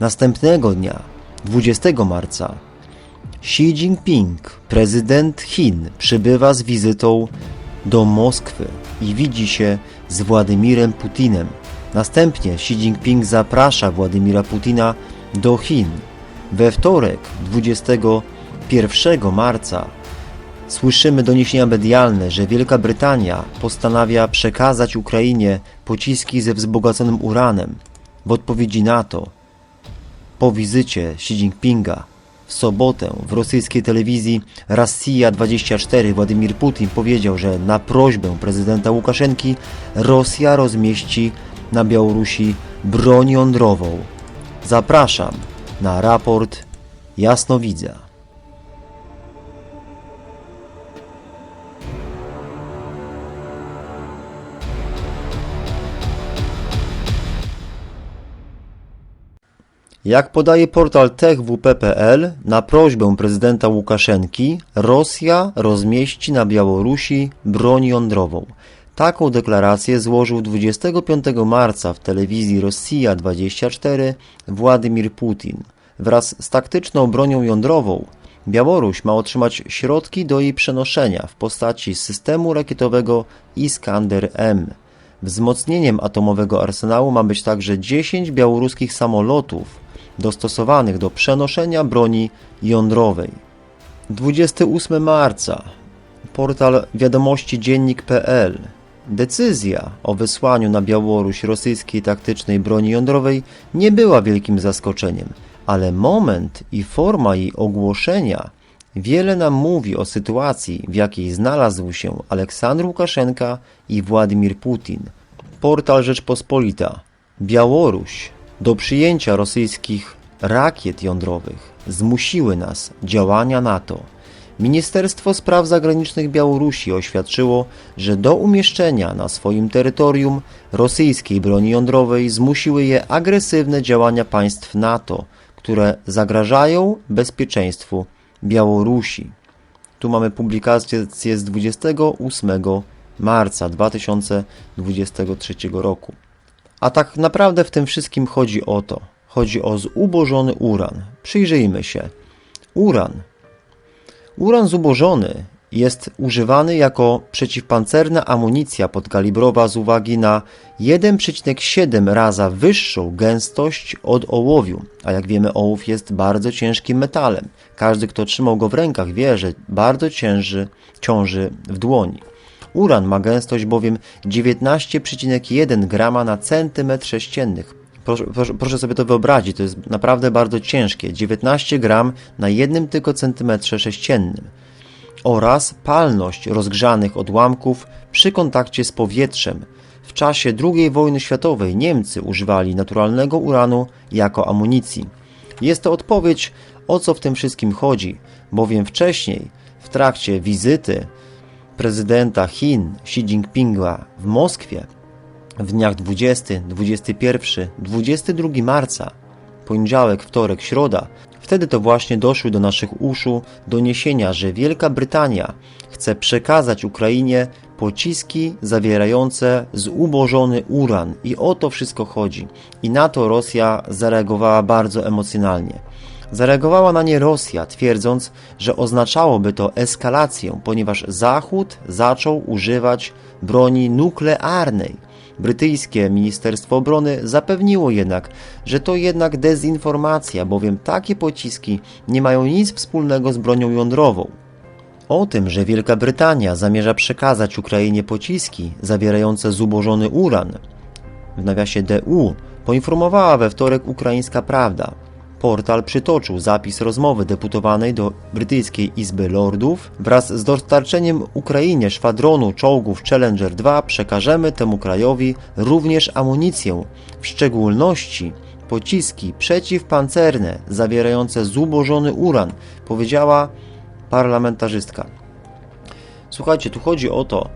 Następnego dnia, 20 marca, Xi Jinping, prezydent Chin, przybywa z wizytą do Moskwy i widzi się z Władimirem Putinem. Następnie Xi Jinping zaprasza Władimira Putina do Chin. We wtorek, 21 marca, słyszymy doniesienia medialne, że Wielka Brytania postanawia przekazać Ukrainie pociski ze wzbogaconym uranem. W odpowiedzi na to, po wizycie Xi Jinpinga w sobotę w rosyjskiej telewizji Rosja 24 Władimir Putin powiedział, że na prośbę prezydenta Łukaszenki Rosja rozmieści na Białorusi broń jądrową. Zapraszam na raport Jasnowidza. Jak podaje portal techwp.pl, na prośbę prezydenta Łukaszenki Rosja rozmieści na Białorusi broń jądrową. Taką deklarację złożył 25 marca w telewizji Rosja 24 Władimir Putin. Wraz z taktyczną bronią jądrową Białoruś ma otrzymać środki do jej przenoszenia w postaci systemu rakietowego Iskander-M. Wzmocnieniem atomowego arsenału ma być także 10 białoruskich samolotów dostosowanych do przenoszenia broni jądrowej. 28 marca. Portal wiadomości dziennik.pl. Decyzja o wysłaniu na Białoruś rosyjskiej taktycznej broni jądrowej nie była wielkim zaskoczeniem, ale moment i forma jej ogłoszenia wiele nam mówi o sytuacji, w jakiej znalazł się Aleksandr Łukaszenka i Władimir Putin. Portal Rzeczpospolita. Białoruś do przyjęcia rosyjskich rakiet jądrowych zmusiły nas działania NATO. Ministerstwo Spraw Zagranicznych Białorusi oświadczyło, że do umieszczenia na swoim terytorium rosyjskiej broni jądrowej zmusiły je agresywne działania państw NATO, które zagrażają bezpieczeństwu Białorusi. Tu mamy publikację z 28 marca 2023 roku. A tak naprawdę w tym wszystkim chodzi o to. Chodzi o zubożony uran. Przyjrzyjmy się. Uran. Uran zubożony jest używany jako przeciwpancerna amunicja podkalibrowa z uwagi na 1,7 raza wyższą gęstość od ołowiu. A jak wiemy, ołów jest bardzo ciężkim metalem. Każdy, kto trzymał go w rękach, wie, że bardzo cięży, ciąży w dłoni. Uran ma gęstość bowiem 19,1 grama na centymetr sześcienny. Proszę, proszę, proszę sobie to wyobrazić, to jest naprawdę bardzo ciężkie. 19 gram na jednym tylko centymetrze sześciennym. Oraz palność rozgrzanych odłamków przy kontakcie z powietrzem. W czasie II wojny światowej Niemcy używali naturalnego uranu jako amunicji. Jest to odpowiedź, o co w tym wszystkim chodzi, bowiem wcześniej, w trakcie wizyty prezydenta Chin Xi Jinpinga w Moskwie w dniach 20, 21, 22 marca, poniedziałek, wtorek, środa, wtedy to właśnie doszły do naszych uszu doniesienia, że Wielka Brytania chce przekazać Ukrainie pociski zawierające zubożony uran i o to wszystko chodzi. I na to Rosja zareagowała bardzo emocjonalnie. Zareagowała na nie Rosja, twierdząc, że oznaczałoby to eskalację, ponieważ Zachód zaczął używać broni nuklearnej. Brytyjskie Ministerstwo Obrony zapewniło jednak, że to jednak dezinformacja, bowiem takie pociski nie mają nic wspólnego z bronią jądrową. O tym, że Wielka Brytania zamierza przekazać Ukrainie pociski zawierające zubożony uran, w nawiasie DU, poinformowała we wtorek ukraińska prawda. Portal przytoczył zapis rozmowy deputowanej do brytyjskiej Izby Lordów. Wraz z dostarczeniem Ukrainie szwadronu czołgów Challenger 2 przekażemy temu krajowi również amunicję, w szczególności pociski przeciwpancerne zawierające zubożony uran, powiedziała parlamentarzystka. Słuchajcie, tu chodzi o to,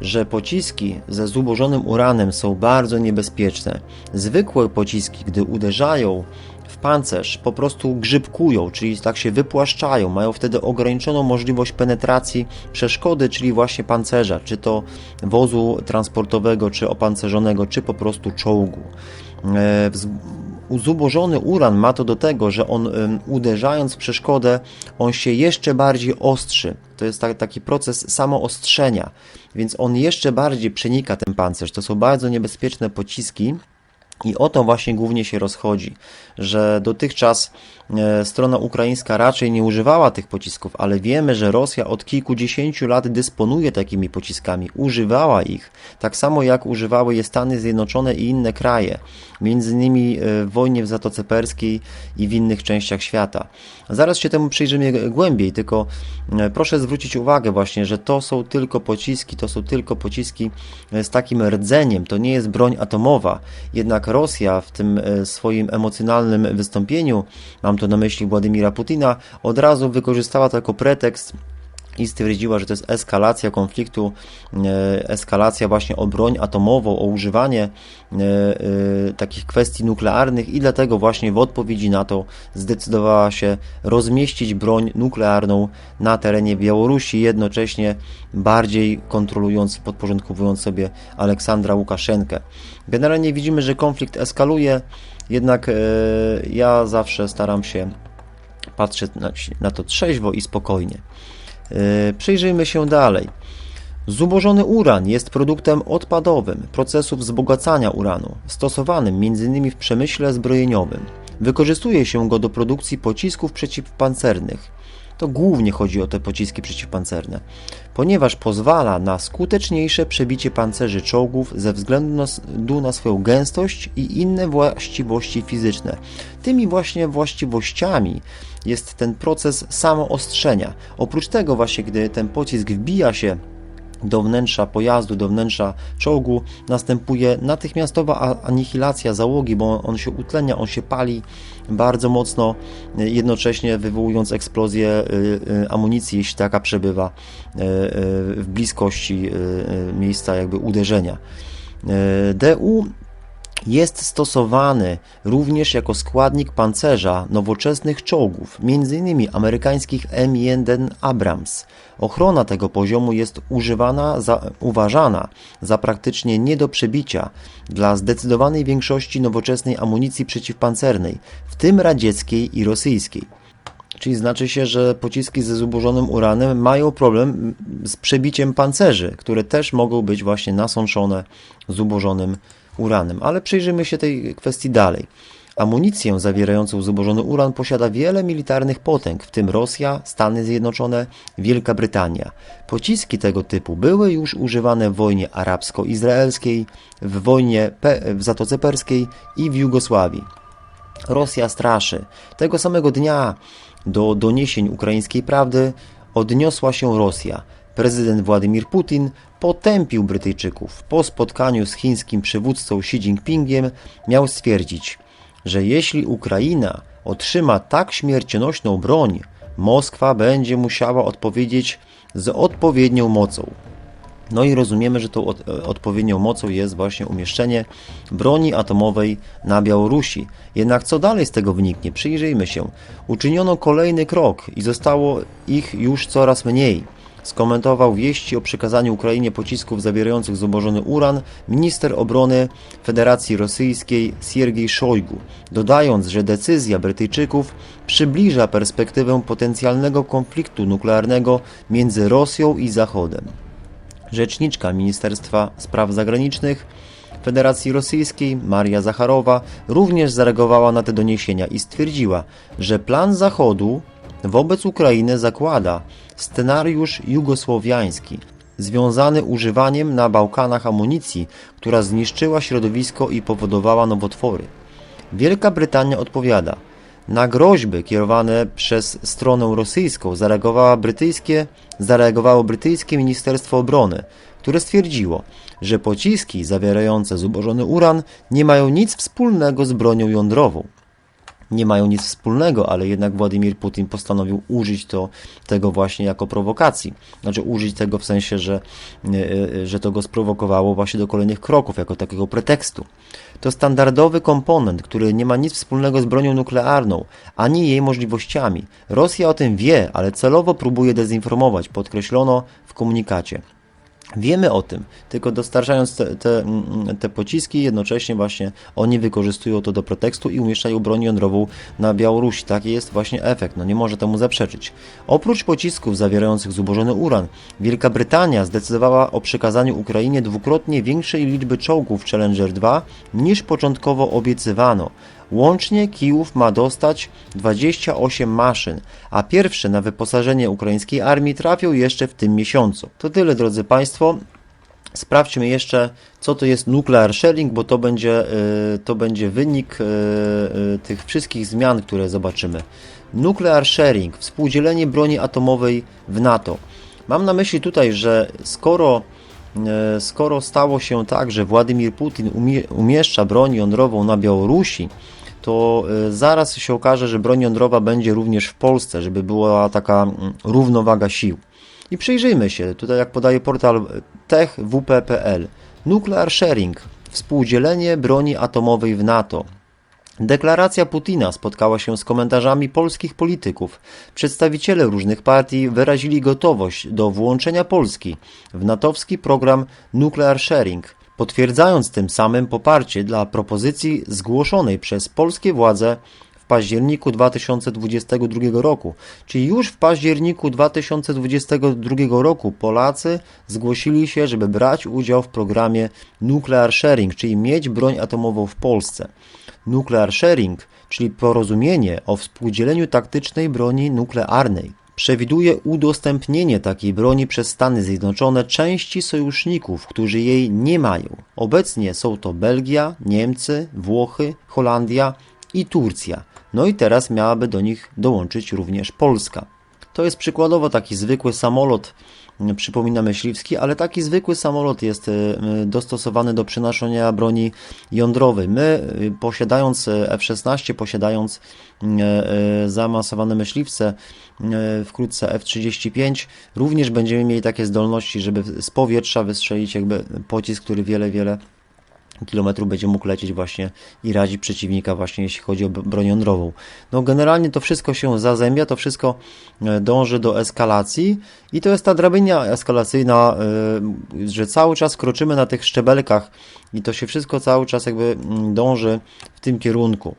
że pociski ze zubożonym uranem są bardzo niebezpieczne. Zwykłe pociski, gdy uderzają pancerz, po prostu grzybkują, czyli tak się wypłaszczają, mają wtedy ograniczoną możliwość penetracji przeszkody, czyli właśnie pancerza, czy to wozu transportowego, czy opancerzonego, czy po prostu czołgu. E, zubożony uran ma to do tego, że on uderzając w przeszkodę, on się jeszcze bardziej ostrzy. To jest tak, taki proces samoostrzenia, więc on jeszcze bardziej przenika ten pancerz. To są bardzo niebezpieczne pociski. I o to właśnie głównie się rozchodzi, że dotychczas strona ukraińska raczej nie używała tych pocisków, ale wiemy, że Rosja od kilkudziesięciu lat dysponuje takimi pociskami, używała ich, tak samo jak używały je Stany Zjednoczone i inne kraje, między innymi e, w wojnie w Zatoce Perskiej i w innych częściach świata. Zaraz się temu przyjrzymy głębiej, tylko e, proszę zwrócić uwagę właśnie, że to są tylko pociski, to są tylko pociski z takim rdzeniem, to nie jest broń atomowa, jednak Rosja w tym e, swoim emocjonalnym wystąpieniu, mam tu na myśli Władimira Putina, od razu wykorzystała to jako pretekst i stwierdziła, że to jest eskalacja konfliktu, e, eskalacja właśnie o broń atomową, o używanie e, e, takich kwestii nuklearnych i dlatego właśnie w odpowiedzi na to zdecydowała się rozmieścić broń nuklearną na terenie Białorusi, jednocześnie bardziej kontrolując podporządkowując sobie Aleksandra Łukaszenkę. Generalnie widzimy, że konflikt eskaluje, jednak ja zawsze staram się patrzeć na, to trzeźwo i spokojnie. Przyjrzyjmy się dalej. Zubożony uran jest produktem odpadowym procesów wzbogacania uranu, stosowanym m.in. w przemyśle zbrojeniowym. Wykorzystuje się go do produkcji pocisków przeciwpancernych. To głównie chodzi o te pociski przeciwpancerne, ponieważ pozwala na skuteczniejsze przebicie pancerzy czołgów ze względu na, swoją gęstość i inne właściwości fizyczne. Tymi właśnie właściwościami jest ten proces samoostrzenia. Oprócz tego właśnie, gdy ten pocisk wbija się do wnętrza pojazdu, do wnętrza czołgu, następuje natychmiastowa anihilacja załogi, bo on się utlenia, on się pali bardzo mocno, jednocześnie wywołując eksplozję y, y, amunicji, jeśli taka przebywa y, w bliskości miejsca jakby uderzenia. DU jest stosowany również jako składnik pancerza nowoczesnych czołgów, m.in. amerykańskich M1 Abrams. Ochrona tego poziomu jest używana za, uważana za praktycznie nie do przebicia dla zdecydowanej większości nowoczesnej amunicji przeciwpancernej, w tym radzieckiej i rosyjskiej. Czyli znaczy się, że pociski ze zubożonym uranem mają problem z przebiciem pancerzy, które też mogą być właśnie nasączone zubożonym uranem. Ale przyjrzymy się tej kwestii dalej. Amunicję zawierającą zubożony uran posiada wiele militarnych potęg, w tym Rosja, Stany Zjednoczone, Wielka Brytania. Pociski tego typu były już używane w wojnie arabsko-izraelskiej, w wojnie w Zatoce Perskiej i w Jugosławii. Rosja straszy. Tego samego dnia do doniesień ukraińskiej prawdy odniosła się Rosja. Prezydent Władimir Putin potępił Brytyjczyków. Po spotkaniu z chińskim przywódcą Xi Jinpingiem miał stwierdzić, że jeśli Ukraina otrzyma tak śmiercionośną broń, Moskwa będzie musiała odpowiedzieć z odpowiednią mocą. No i rozumiemy, że tą od, odpowiednią mocą jest właśnie umieszczenie broni atomowej na Białorusi. Jednak co dalej z tego wyniknie? Przyjrzyjmy się. Uczyniono kolejny krok i zostało ich już coraz mniej skomentował wieści o przekazaniu Ukrainie pocisków zawierających zubożony uran minister obrony Federacji Rosyjskiej Siergiej Szojgu, dodając, że decyzja Brytyjczyków przybliża perspektywę potencjalnego konfliktu nuklearnego między Rosją i Zachodem. Rzeczniczka Ministerstwa Spraw Zagranicznych Federacji Rosyjskiej Maria Zacharowa również zareagowała na te doniesienia i stwierdziła, że plan Zachodu wobec Ukrainy zakłada scenariusz jugosłowiański, związany używaniem na Bałkanach amunicji, która zniszczyła środowisko i powodowała nowotwory. Wielka Brytania odpowiada. Na groźby kierowane przez stronę rosyjską zareagowała brytyjskie, zareagowało brytyjskie Ministerstwo Obrony, które stwierdziło, że pociski zawierające zubożony uran nie mają nic wspólnego z bronią jądrową nie mają nic wspólnego, ale jednak Władimir Putin postanowił użyć to, tego właśnie jako prowokacji. Znaczy użyć tego w sensie, że, e, e, że to go sprowokowało właśnie do kolejnych kroków, jako takiego pretekstu. To standardowy komponent, który nie ma nic wspólnego z bronią nuklearną, ani jej możliwościami. Rosja o tym wie, ale celowo próbuje dezinformować, podkreślono w komunikacie. Wiemy o tym, tylko dostarczając te, te, mm, te pociski, jednocześnie właśnie oni wykorzystują to do pretekstu i umieszczają broń jądrową na Białorusi. Taki jest właśnie efekt, no nie może temu zaprzeczyć. Oprócz pocisków zawierających zubożony uran, Wielka Brytania zdecydowała o przekazaniu Ukrainie dwukrotnie większej liczby czołgów Challenger 2 niż początkowo obiecywano. Łącznie Kijów ma dostać 28 maszyn, a pierwsze na wyposażenie ukraińskiej armii trafią jeszcze w tym miesiącu. To tyle, drodzy Państwo. Sprawdźmy jeszcze, co to jest nuclear sharing, bo to będzie, y, to będzie wynik y, y, tych wszystkich zmian, które zobaczymy. Nuclear sharing, współdzielenie broni atomowej w NATO. Mam na myśli tutaj, że skoro skoro stało się tak, że Władimir Putin umie, umieszcza broń jądrową na Białorusi, to e, zaraz się okaże, że broń jądrowa będzie również w Polsce, żeby była taka mm, równowaga sił. I przyjrzyjmy się, tutaj jak podaje portal techwp.pl. Nuclear sharing, współdzielenie broni atomowej w NATO. Deklaracja Putina spotkała się z komentarzami polskich polityków. Przedstawiciele różnych partii wyrazili gotowość do włączenia Polski w natowski program Nuclear Sharing, potwierdzając tym samym poparcie dla propozycji zgłoszonej przez polskie władze w październiku 2022 roku. Czyli już w październiku 2022 roku Polacy zgłosili się, żeby brać udział w programie Nuclear Sharing, czyli mieć broń atomową w Polsce. Nuclear Sharing, czyli porozumienie o współdzieleniu taktycznej broni nuklearnej, przewiduje udostępnienie takiej broni przez Stany Zjednoczone części sojuszników, którzy jej nie mają. Obecnie są to Belgia, Niemcy, Włochy, Holandia i Turcja. No i teraz miałaby do nich dołączyć również Polska. To jest przykładowo taki zwykły samolot, m, przypomina myśliwski, ale taki zwykły samolot jest y, y, dostosowany do przenoszenia broni jądrowej. My, y, posiadając y, F-16, posiadając zaawansowane myśliwce, wkrótce F-35, również będziemy mieli takie zdolności, żeby z powietrza wystrzelić jakby pocisk, który wiele, wiele kilometrów będzie mógł lecieć właśnie i radzić przeciwnika właśnie jeśli chodzi o broń jądrową. No generalnie to wszystko się zazębia, to wszystko e, dąży do eskalacji i to jest ta drabina eskalacyjna, e, że cały czas kroczymy na tych szczebelkach i to się wszystko cały czas jakby mm, dąży w tym kierunku.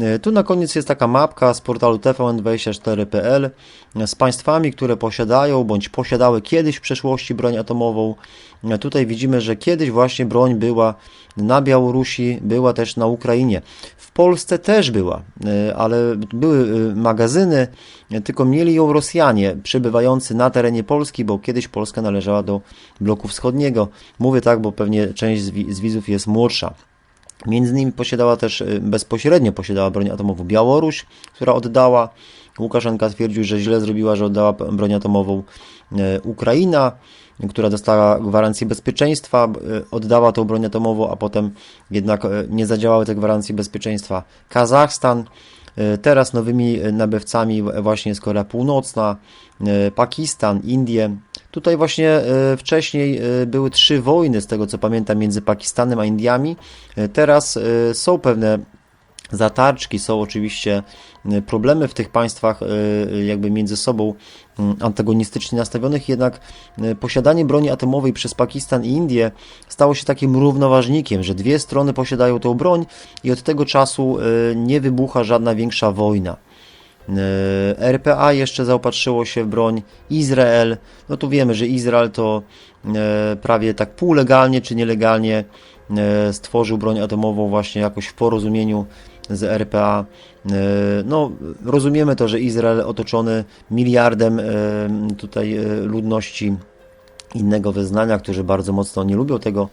E, Tu na koniec jest taka mapka z portalu tvn24.pl z państwami, które posiadają bądź posiadały kiedyś w przeszłości broń atomową. E, Tutaj widzimy, że kiedyś właśnie broń była na Białorusi, była też na Ukrainie. W Polsce też była, e, ale były e, magazyny, e, tylko mieli ją Rosjanie przebywający na terenie Polski, bo kiedyś Polska należała do bloku wschodniego. Mówię tak, bo pewnie część z widzów jest młodsza. Między innymi posiadała też, y, bezpośrednio posiadała broń atomową Białoruś, która oddała. Łukaszenka twierdził, że źle zrobiła, że oddała broń atomową e, Ukraina, która dostała gwarancję bezpieczeństwa, oddała tą broń atomową, a potem jednak e, nie zadziałały te gwarancje bezpieczeństwa. Kazachstan, teraz nowymi nabywcami właśnie jest Korea Północna, Pakistan, Indie. Tutaj właśnie e, wcześniej e, były trzy wojny, z tego co pamiętam, między Pakistanem a Indiami. E, Teraz są pewne zatarczki, są oczywiście problemy w tych państwach jakby między sobą mm, antagonistycznie nastawionych, jednak posiadanie broni atomowej przez Pakistan i Indię stało się takim równoważnikiem, że dwie strony posiadają tą broń i od tego czasu nie wybucha żadna większa wojna. E, RPA jeszcze zaopatrzyło się w broń. Izrael, no tu wiemy, że Izrael to e, prawie tak półlegalnie czy nielegalnie e, stworzył broń atomową właśnie jakoś w porozumieniu z RPA. No, rozumiemy to, że Izrael otoczony miliardem tutaj ludności innego wyznania, którzy bardzo mocno nie lubią tego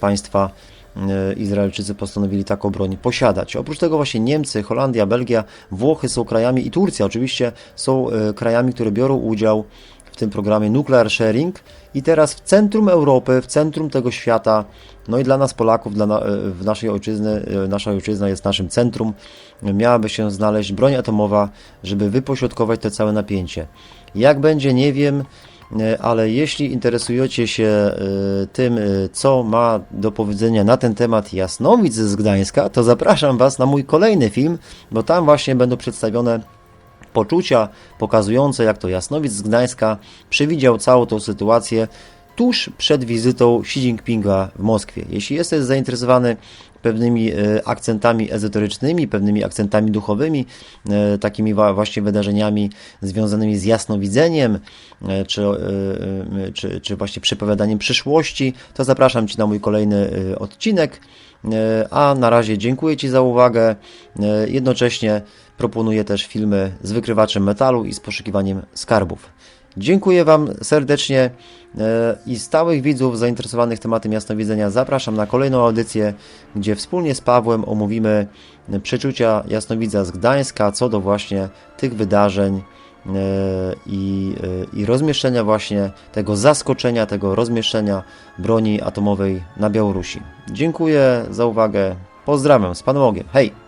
państwa. E, Izraelczycy postanowili taką broń posiadać. Oprócz tego właśnie Niemcy, Holandia, Belgia, Włochy są krajami i Turcja oczywiście są e, krajami, które biorą udział w tym programie Nuclear Sharing i teraz w centrum Europy, w centrum tego świata, no i dla nas Polaków, dla na, e, w naszej ojczyzny, nasza ojczyzna jest naszym centrum, miałaby się znaleźć broń atomowa, żeby wypośrodkować to całe napięcie. Jak będzie, nie wiem, ale jeśli interesujecie się e, tym, e, co ma do powiedzenia na ten temat Jasnowic z Gdańska, to zapraszam Was na mój kolejny film, bo tam właśnie będą przedstawione poczucia pokazujące, jak to Jasnowic z Gdańska przewidział całą tą sytuację, tuż przed wizytą Xi Jinpinga w Moskwie. Jeśli jesteś zainteresowany pewnymi e, akcentami ezoterycznymi, pewnymi akcentami duchowymi, e, takimi właśnie wydarzeniami związanymi z jasnowidzeniem, e, czy, czy, czy właśnie przepowiadaniem przyszłości, to zapraszam Cię na mój kolejny odcinek. A na razie dziękuję Ci za uwagę. Jednocześnie proponuję też filmy z wykrywaczem metalu i z poszukiwaniem skarbów. Dziękuję Wam serdecznie e, i stałych widzów zainteresowanych tematem jasnowidzenia zapraszam na kolejną audycję, gdzie wspólnie z Pawłem omówimy przeczucia jasnowidza z Gdańska co do właśnie tych wydarzeń e, i, e, i rozmieszczenia właśnie tego zaskoczenia, tego rozmieszczenia broni atomowej na Białorusi. Dziękuję za uwagę. Pozdrawiam z Panem Bogiem. Hej!